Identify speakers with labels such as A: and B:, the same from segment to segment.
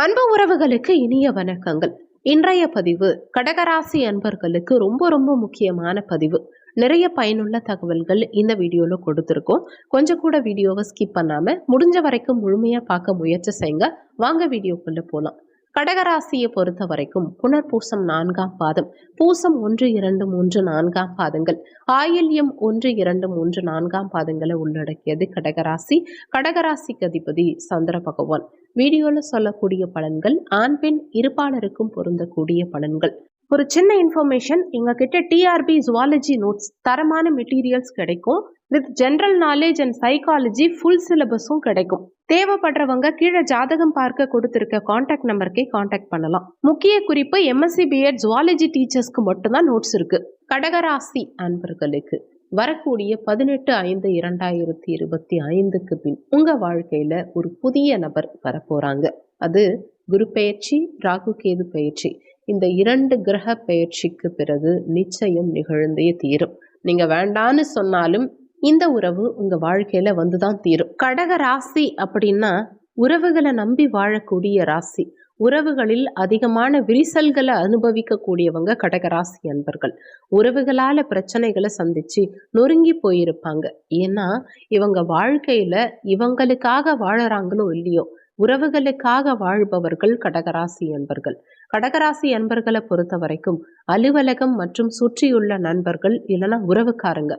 A: அன்பு உறவுகளுக்கு இனிய வணக்கங்கள். இன்றைய பதிவு கடகராசி அன்பர்களுக்கு ரொம்ப ரொம்ப முக்கியமான பதிவு. நிறைய பயனுள்ள தகவல்கள் இந்த வீடியோவில் கொடுத்துருக்கோம். கொஞ்சம் கூட வீடியோவை ஸ்கிப் பண்ணாமல் முடிஞ்ச வரைக்கும் முழுமையாக பார்க்க முயற்சி செய்யுங்க. வாங்க வீடியோக்குள்ளே போகலாம் கடகராசியை பொறுத்த வரைக்கும் புனர்பூசம் நான்காம் பாதம் பூசம் ஒன்று இரண்டு மூன்று நான்காம் பாதங்கள். ஆயில்யம் ஒன்று இரண்டு மூன்று நான்காம் பாதங்களை உள்ளடக்கியது கடகராசி. கடகராசிக்கு அதிபதி சந்திர பகவான். வீடியோவில் சொல்லக்கூடிய பலன்கள் ஆண் பெண் இருப்பாளருக்கும் பொருந்தக்கூடிய பலன்கள். ஒரு சின்ன இன்ஃபர்மேஷன் எங்ககிட்ட டிஆர்பி ஜுவாலஜி நோட்ஸ் தரமான மெட்டீரியல்ஸ் கிடைக்கும். With general knowledge and psychology full சிலபஸும் கிடைக்கும். தேவைப்படுறவங்க கீழே ஜாதகம் பார்க்க கொடுத்துருக்க காண்டாக்ட் நம்பருக்கே காண்டாக்ட் பண்ணலாம். முக்கிய குறிப்பு எம்எஸ்சி பிஎட் ஜுவாலஜி டீச்சர்ஸ்க்கு மட்டும்தான் நோட்ஸ் இருக்கு. கடகராசி அன்பர்களுக்கு. வரக்கூடிய பதினெட்டு ஐந்து இரண்டாயிரத்தி இருபத்தி ஐந்துக்கு பின் உங்க வாழ்க்கையில ஒரு புதிய நபர் வரப்போறாங்க. அது குரு பயிற்சி ராகு கேது பயிற்சி இந்த இரண்டு கிரக பயிற்சிக்கு பிறகு நிச்சயம் நிகழ்ந்தே தீரும். நீங்க வேண்டான்னு சொன்னாலும் இந்த உறவு உங்க வாழ்க்கையில வந்துதான் தீரும். கடக ராசி அப்படின்னா உறவுகளை நம்பி வாழக்கூடிய ராசி. உறவுகளில் அதிகமான விரிசல்களை அனுபவிக்கக்கூடியவங்க கடகராசி அன்பர்கள். உறவுகளால் பிரச்சனைகளை சந்தித்து நொறுங்கி போயிருப்பாங்க. ஏன்னா இவங்க வாழ்க்கையில் இவங்களுக்காக வாழறாங்களோ இல்லையோ உறவுகளுக்காக வாழ்பவர்கள் கடகராசி அன்பர்கள். கடகராசி அன்பர்களை பொறுத்த வரைக்கும் அலுவலகம் மற்றும் சுற்றியுள்ள நண்பர்கள் இல்லைன்னா உறவுக்காரங்க.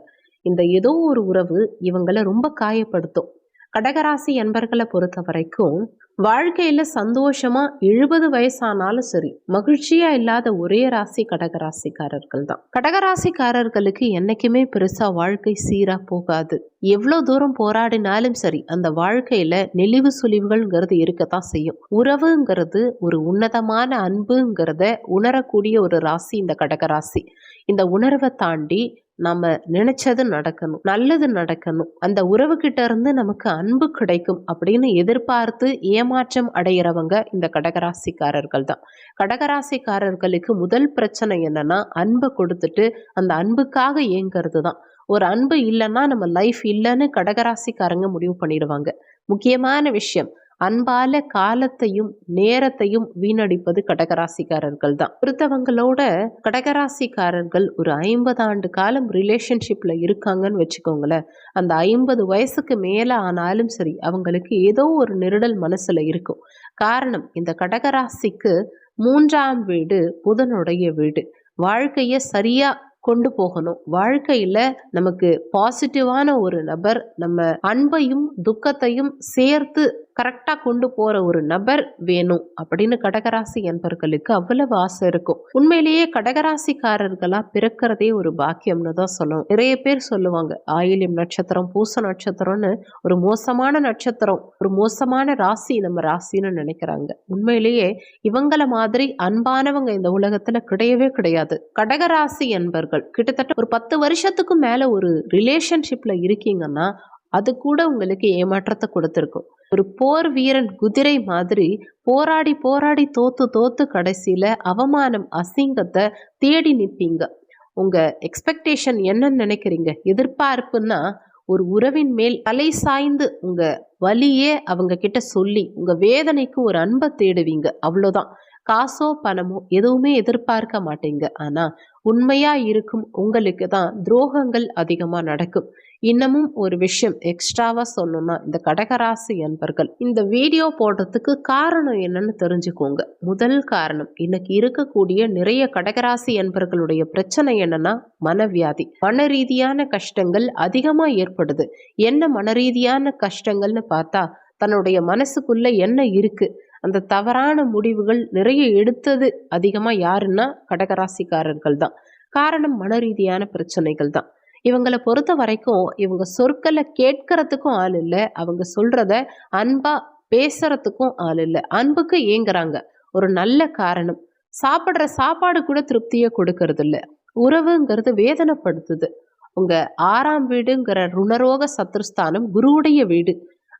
A: இந்த ஏதோ ஒரு உறவு இவங்களை ரொம்ப காயப்படுத்தும். கடகராசி அன்பர்களை பொறுத்த வரைக்கும் வாழ்க்கையில சந்தோஷமா எழுபது வயசானாலும் சரி மகிழ்ச்சியா இல்லாத ஒரே ராசி கடகராசிக்காரர்கள் தான். கடகராசிக்காரர்களுக்கு என்னைக்குமே பெருசா வாழ்க்கை சீரா போகாது. எவ்வளோ தூரம் போராடினாலும் சரி அந்த வாழ்க்கையில நெளிவு சுழிவுகள்ங்கிறது இருக்கத்தான் செய்யும். உறவுங்கிறது ஒரு உன்னதமான அன்புங்கிறத உணரக்கூடிய ஒரு ராசி இந்த கடகராசி. இந்த உணர்வை தாண்டி நம்ம நினைச்சது நடக்கணும் நல்லது நடக்கணும். அந்த உறவுகிட்ட இருந்து நமக்கு அன்பு கிடைக்கும் அப்படின்னு எதிர்பார்த்து ஏமாற்றம் அடைகிறவங்க இந்த கடகராசிக்காரர்கள் தான். கடகராசிக்காரர்களுக்கு முதல் பிரச்சனை என்னன்னா அன்பை கொடுத்துட்டு அந்த அன்புக்காக ஏங்கிறது தான். ஒரு அன்பு இல்லைன்னா நம்ம லைஃப் இல்லைன்னு கடகராசிக்காரங்க முடிவு பண்ணிடுவாங்க. முக்கியமான விஷயம் அன்பால காலத்தையும் நேரத்தையும் வீணடிப்பது கடகராசிக்காரர்கள் தான் ஒருத்தவங்களோட கடகராசிக்காரர்கள் ஒரு ஐம்பது ஆண்டு காலம் ரிலேஷன்ஷிப்ல இருக்காங்கன்னு வச்சுக்கோங்களேன். அந்த ஐம்பது வயசுக்கு மேல ஆனாலும் சரி அவங்களுக்கு ஏதோ ஒரு நெருடல் மனசுல இருக்கும். காரணம் இந்த கடகராசிக்கு மூன்றாம் வீடு புதனுடைய வீடு. வாழ்க்கையை சரியா கொண்டு போகணும். வாழ்க்கையில நமக்கு பாசிட்டிவான ஒரு நபர் நம்ம அன்பையும் துக்கத்தையும் சேர்த்து கரெக்டாக கொண்டு போகிற ஒரு நபர் வேணும் அப்படின்னு கடகராசி என்பர்களுக்கு அவ்வளவு ஆசை இருக்கும். உண்மையிலேயே கடகராசிக்காரர்களா பிறக்கிறதே ஒரு பாக்கியம்னு தான் சொல்லணும். நிறைய பேர் சொல்லுவாங்க ஆயிலியம் நட்சத்திரம் பூச நட்சத்திரம்னு ஒரு மோசமான நட்சத்திரம் ஒரு மோசமான ராசி நம்ம ராசின்னு நினைக்கிறாங்க. உண்மையிலேயே இவங்கள மாதிரி அன்பானவங்க இந்த உலகத்துல கிடையவே கிடையாது. கடகராசி என்பர்கள் கிட்டத்தட்ட ஒரு பத்து வருஷத்துக்கு மேல ஒரு ரிலேஷன்ஷிப்ல இருக்கீங்கன்னா அது கூட உங்களுக்கு ஏமாற்றத்தை கொடுத்துருக்கும். ஒரு போர் வீரன் குதிரை மாதிரி போராடி போராடி தோத்து தோத்து கடைசியில அவமானம் அசிங்கத்தை தேடி நிற்பீங்க உங்க எக்ஸ்பெக்டேஷன் என்னன்னு நினைக்கிறீங்க? எதிர்பார்ப்புன்னா ஒரு உறவின் மேல் தலை சாய்ந்து உங்க வலியே அவங்க கிட்ட சொல்லி உங்க வேதனைக்கு ஒரு அன்பை தேடுவீங்க. அவ்வளோதான் காசோ பணமோ எதுவுமே எதிர்பார்க்க மாட்டீங்க. ஆனா உண்மையா இருக்கும் உங்களுக்கு தான் துரோகங்கள் அதிகமா நடக்கும். இன்னமும் ஒரு விஷயம் எக்ஸ்ட்ராவா சொல்லணும்னா இந்த கடகராசி என்பர்கள் இந்த வீடியோ போடுறதுக்கு காரணம் என்னன்னு தெரிஞ்சுக்கோங்க. முதல் காரணம் இன்னைக்கு இருக்கக்கூடிய நிறைய கடகராசி என்பர்களுடைய பிரச்சனை என்னன்னா மனவியாதி. மன ரீதியான கஷ்டங்கள் அதிகமா ஏற்படுது. என்ன மன ரீதியான கஷ்டங்கள்னு பார்த்தா தன்னுடைய மனசுக்குள்ள என்ன இருக்கு? அந்த தவறான முடிவுகள் நிறைய எடுத்தது அதிகமாக யாருன்னா கடகராசிக்காரர்கள் தான் காரணம் மன ரீதியான பிரச்சனைகள் தான் இவங்களை பொறுத்த வரைக்கும் இவங்க சொற்களை கேட்கறதுக்கும் ஆள் இல்லை. அவங்க சொல்றத அன்பா பேசுறதுக்கும் ஆள் இல்லை. அன்புக்கு ஏங்குறாங்க. ஒரு நல்ல காரணம். சாப்பிட்ற சாப்பாடு கூட திருப்தியை கொடுக்கறது இல்லை உறவுங்கிறது வேதனைப்படுத்துது. உங்க ஆறாம் வீடுங்கிற ருணரோக சத்ருஸ்தானம் குருவுடைய வீடு.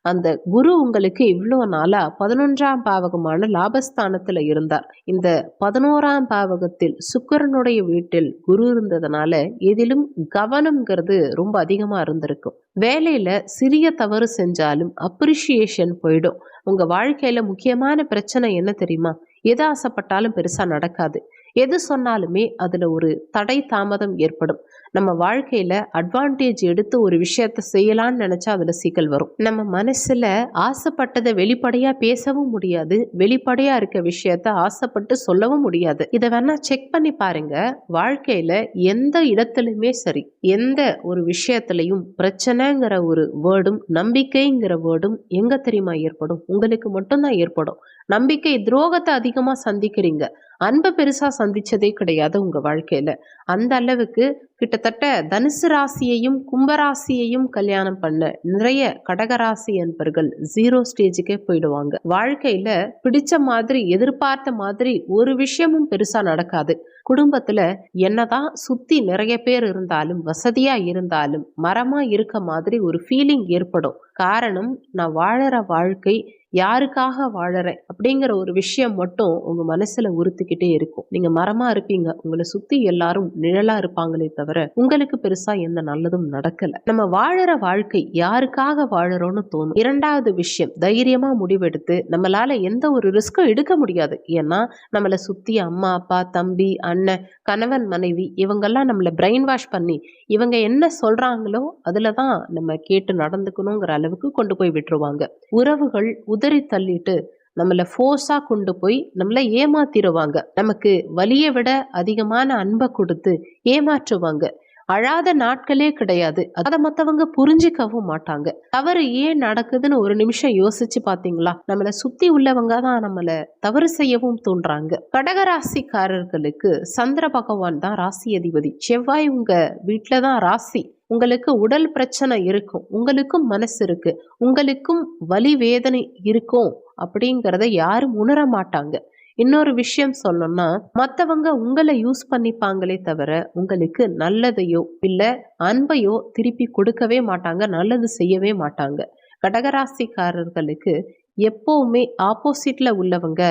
A: அந்த குரு உங்களுக்கு இவ்வளோ நாளா பதினொன்றாம் பாவகமான லாபஸ்தானத்துல இருந்தார். இந்த பதினோராம் பாவகத்தில் சுக்கரனுடைய வீட்டில் குரு இருந்ததுனால எதிலும் கவனம்ங்கிறது ரொம்ப அதிகமா இருந்திருக்கும். வேலையில சிறிய தவறு செஞ்சாலும் அப்ரிஷியேஷன் போயிடும். உங்க வாழ்க்கையில முக்கியமான பிரச்சனை என்ன தெரியுமா? எது ஆசைப்பட்டாலும் பெருசா நடக்காது. எது சொன்னாலுமே அதில் ஒரு தடை தாமதம் ஏற்படும். நம்ம வாழ்க்கையில அட்வான்டேஜ் எடுத்து ஒரு விஷயத்த செய்யலாம்னு நினைச்சா அதுல சிக்கல் வரும். நம்ம மனசுல ஆசைப்பட்டதை வெளிப்படையா பேசவும் முடியாது. வெளிப்படையா இருக்க விஷயத்த ஆசைப்பட்டு சொல்லவும் முடியாது. இதை வேணா செக் பண்ணி பாருங்க. வாழ்க்கையில எந்த இடத்துலையுமே சரி எந்த ஒரு விஷயத்திலையும் பிரச்சனைங்கிற ஒரு வேர்டும் நம்பிக்கைங்கிற வேர்டும் எங்க தெரியுமா ஏற்படும்? உங்களுக்கு மட்டும்தான் ஏற்படும். நம்பிக்கை துரோகத்தை அதிகமா சந்திக்கிறீங்க. அன்பை பெருசாக சந்திச்சதே கிடையாது உங்கள் வாழ்க்கையில். அந்த அளவுக்கு கிட்டத்தட்ட தனுசு ராசியையும் கும்பராசியையும் கல்யாணம் பண்ண நிறைய கடகராசி அன்பர்கள் ஜீரோ ஸ்டேஜுக்கே போயிடுவாங்க. வாழ்க்கையில் பிடிச்ச மாதிரி எதிர்பார்த்த மாதிரி ஒரு விஷயமும் பெருசாக நடக்காது. குடும்பத்தில் என்னதான் சுற்றி நிறைய பேர் இருந்தாலும் வசதியாக இருந்தாலும் மரமாக இருக்க மாதிரி ஒரு ஃபீலிங் ஏற்படும். காரணம் நான் வாழற வாழ்க்கை யாருக்காக வாழறேன் அப்படிங்கிற ஒரு விஷயம் மட்டும் உங்க மனசுல உறுத்துக்கிட்டே இருக்கும். நீங்க மரமா இருப்பீங்க. உங்களை சுத்தி எல்லாரும் நிழலா இருப்பாங்களே தவிர உங்களுக்கு பெருசா எந்த நல்லதும் நடக்கல. நம்ம வாழற வாழ்க்கை யாருக்காக வாழறோம்னு தோணும். இரண்டாவது விஷயம் தைரியமா முடிவெடுத்து நம்மளால எந்த ஒரு ரிஸ்க்கும் எடுக்க முடியாது. ஏன்னா நம்மளை சுத்தி அம்மா அப்பா தம்பி அண்ணன் கணவன் மனைவி இவங்கெல்லாம் நம்மளை பிரெயின் வாஷ் பண்ணி இவங்க என்ன சொல்றாங்களோ அதுல தான் நம்ம கேட்டு நடந்துக்கணுங்கிற அளவுக்கு கொண்டு போய் விட்டுருவாங்க. உறவுகள் உதறி தள்ளிட்டு நம்மளை ஃபோர்ஸாக கொண்டு போய் நம்மளை ஏமாத்திடுவாங்க. நமக்கு வலியை விட அதிகமான அன்பை கொடுத்து ஏமாற்றுவாங்க. அழாத நாட்களே கிடையாது. அதை மற்றவங்க புரிஞ்சிக்கவும் மாட்டாங்க. தவறு ஏன் நடக்குதுன்னு ஒரு நிமிஷம் யோசிச்சு பார்த்தீங்களா நம்மளை சுற்றி உள்ளவங்க தான் நம்மளை தவறு செய்யவும் தோன்றாங்க கடகராசிக்காரர்களுக்கு சந்திர பகவான் தான் ராசி அதிபதி. செவ்வாய் உங்க வீட்டில் தான் ராசி. உங்களுக்கு உடல் பிரச்சனை இருக்கும். உங்களுக்கும் மனசு இருக்கு. உங்களுக்கும் வலி வேதனை இருக்கும் அப்படிங்கிறத யாரும் உணர மாட்டாங்க. இன்னொரு விஷயம் சொல்லணும்னா மற்றவங்க உங்களை யூஸ் பண்ணிப்பாங்களே தவிர உங்களுக்கு நல்லதையோ இல்லை அன்பையோ திருப்பி கொடுக்கவே மாட்டாங்க. நல்லது செய்யவே மாட்டாங்க. கடகராசிக்காரர்களுக்கு எப்போவுமே ஆப்போசிட்ல உள்ளவங்க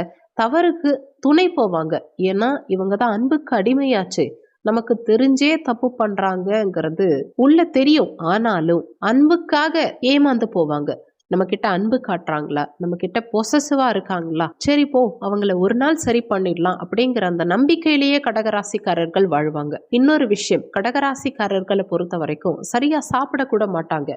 A: தவறுக்கு துணை போவாங்க. ஏன்னா இவங்க தான் அன்புக்கு அடிமையாச்சு. நமக்கு தெரிஞ்சே தப்பு பண்றாங்கங்கிறது உள்ள தெரியும். ஆனாலும் அன்புக்காக ஏமாந்து போவாங்க. நம்ம கிட்ட அன்பு காட்டுறாங்களா? நம்ம கிட்ட பொசசிவா இருக்காங்களா? சரி போ அவங்கள ஒரு நாள் சரி பண்ணிடலாம் அப்படிங்கிற அந்த நம்பிக்கையிலேயே கடகராசிக்காரர்கள் வாழ்வாங்க. இன்னொரு விஷயம் கடகராசிக்காரர்களை பொறுத்த வரைக்கும் சரியா சாப்பிடக்கூட மாட்டாங்க.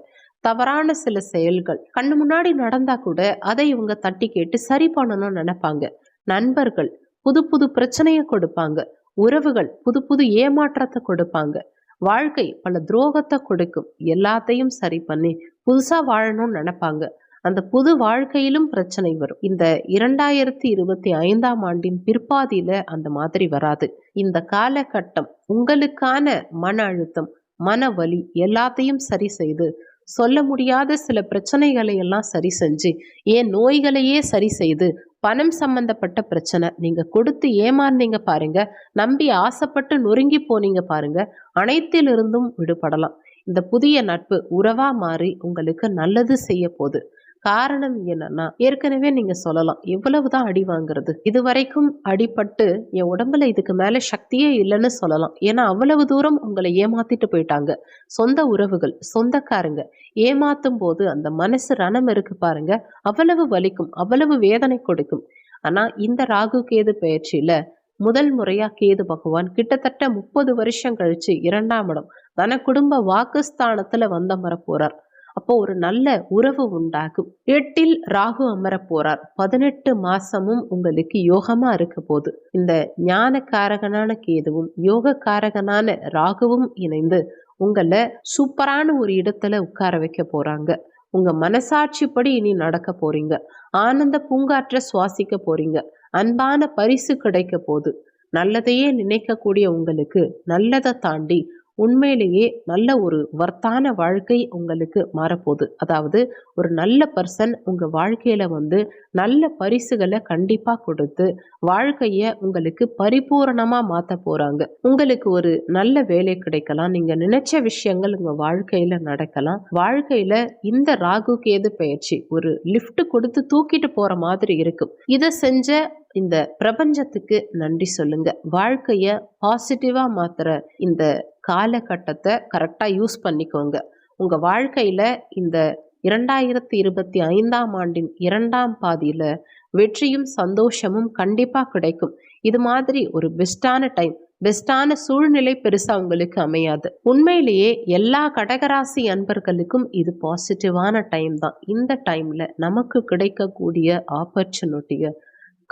A: தவறான சில செயல்கள் கண்ணு முன்னாடி நடந்தா கூட அதை இவங்க தட்டி கேட்டு சரி பண்ணணும்னு நினைப்பாங்க. நண்பர்கள் புது புது பிரச்சனையை கொடுப்பாங்க. உறவுகள் புது புது ஏமாற்றத்தை கொடுப்பாங்க. வாழ்க்கை பல துரோகத்தை கொடுக்கும். எல்லாத்தையும் சரி பண்ணி புதுசா வாழணும்னு நினைப்பாங்க. அந்த புது வாழ்க்கையிலும் பிரச்சனை வரும். இந்த இரண்டாயிரத்தி இருபத்தி ஐந்தாம் ஆண்டின் பிற்பாதியில அந்த மாதிரி வராது. இந்த காலகட்டம் உங்களுக்கான மன அழுத்தம் மன வலி எல்லாத்தையும் சரி செய்து சொல்ல முடியாத சில பிரச்சனைகளை எல்லாம் சரி செஞ்சு ஏன் நோய்களையே சரி செய்து பணம் சம்பந்தப்பட்ட பிரச்சனை நீங்க கொடுத்து ஏமாந்தீங்க பாருங்க நம்பி ஆசைப்பட்டு நொறுங்கி போனீங்க பாருங்க அனைத்திலிருந்தும் விடுபடலாம். இந்த புதிய நட்பு உறவா மாறி உங்களுக்கு நல்லது செய்ய போகுது காரணம் என்னன்னா ஏற்கனவே நீங்க சொல்லலாம் எவ்வளவுதான் அடி வாங்குறது. இது வரைக்கும் அடிபட்டு என் உடம்புல இதுக்கு மேல சக்தியே இல்லைன்னு சொல்லலாம். ஏன்னா அவ்வளவு தூரம் உங்களை ஏமாத்திட்டு போயிட்டாங்க. சொந்த உறவுகள் சொந்தக்காரங்க. ஏமாத்தும் போது அந்த மனசு ரணம் இருக்கு பாருங்க. அவ்வளவு வலிக்கும் அவ்வளவு வேதனை கொடுக்கும். ஆனா இந்த ராகு கேது பயிற்சியில முதல் முறையா கேது பகவான் கிட்டத்தட்ட முப்பது வருஷம் கழிச்சு இரண்டாம் இடம் தன குடும்ப வாக்குஸ்தானத்துல வந்தமர போறார். அப்போ ஒரு நல்ல உறவு உண்டாகும். எட்டில் ராகு அமர போறார். பதினெட்டு மாசமும் உங்களுக்கு யோகமா இருக்க போது இந்த ஞானக்காரகனான கேதுவும் யோகக்காரகனான ராகுவும் இணைந்து உங்களை சூப்பரான ஒரு இடத்துல உட்கார வைக்க போறாங்க. உங்க மனசாட்சிப்படி இனி நடக்க போறீங்க. ஆனந்த பூங்காற்ற சுவாசிக்க போறீங்க. அன்பான பரிசு கிடைக்க போது நல்லதையே நினைக்கக்கூடிய உங்களுக்கு நல்லதை தாண்டி உண்மையிலேயே நல்ல ஒரு வர்த்தான வாழ்க்கை உங்களுக்கு மாறப்போகுது. அதாவது ஒரு நல்ல பர்சன் உங்கள் வாழ்க்கையில் வந்து நல்ல பரிசுகளை கண்டிப்பாக கொடுத்து வாழ்க்கையை உங்களுக்கு பரிபூரணமாக மாற்ற போகிறாங்க உங்களுக்கு ஒரு நல்ல வேலை கிடைக்கலாம். நீங்கள் நினைச்ச விஷயங்கள் உங்கள் வாழ்க்கையில் நடக்கலாம். வாழ்க்கையில் இந்த ராகு கேது பயிற்சி ஒரு லிஃப்ட் கொடுத்து தூக்கிட்டு போகிற மாதிரி இருக்கும். இதை செஞ்ச இந்த பிரபஞ்சத்துக்கு நன்றி சொல்லுங்க. வாழ்க்கைய பாசிட்டிவா மாத்துற இந்த காலகட்டத்தை கரெக்டாக யூஸ் பண்ணிக்கோங்க. உங்கள் வாழ்க்கையில் இந்த இரண்டாயிரத்தி இருபத்தி ஐந்தாம் ஆண்டின் இரண்டாம் பாதியில வெற்றியும் சந்தோஷமும் கண்டிப்பா கிடைக்கும். இது மாதிரி ஒரு பெஸ்டான டைம் பெஸ்டான சூழ்நிலை பெருசா உங்களுக்கு அமையாது. உண்மையிலேயே எல்லா கடகராசி அன்பர்களுக்கும் இது பாசிட்டிவான டைம் தான். இந்த டைம்ல நமக்கு கிடைக்கக்கூடிய ஆப்பர்ச்சுனிட்டியை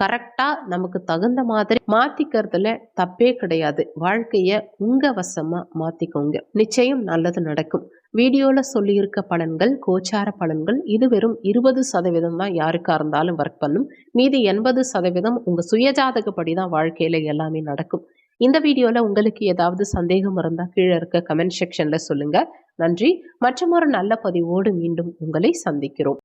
A: கரெக்டாக நமக்கு தகுந்த மாதிரி மாற்றிக்கிறதுல தப்பே கிடையாது. வாழ்க்கையை உங்கள் வசமாக மாற்றிக்கோங்க நிச்சயம் நல்லது நடக்கும். வீடியோவில் சொல்லியிருக்க பலன்கள் கோச்சார பலன்கள் இது வெறும் இருபது சதவீதம் தான் யாருக்காக இருந்தாலும் ஒர்க் பண்ணும். மீதி எண்பது சதவீதம் உங்கள் சுயஜாதகப்படி தான் வாழ்க்கையில் எல்லாமே நடக்கும். இந்த வீடியோவில் உங்களுக்கு ஏதாவது சந்தேகம் இருந்தால் கீழே இருக்க கமெண்ட் செக்ஷனில் சொல்லுங்கள் நன்றி. மற்றும் ஒரு நல்ல பதிவோடு மீண்டும் உங்களை சந்திக்கிறோம்.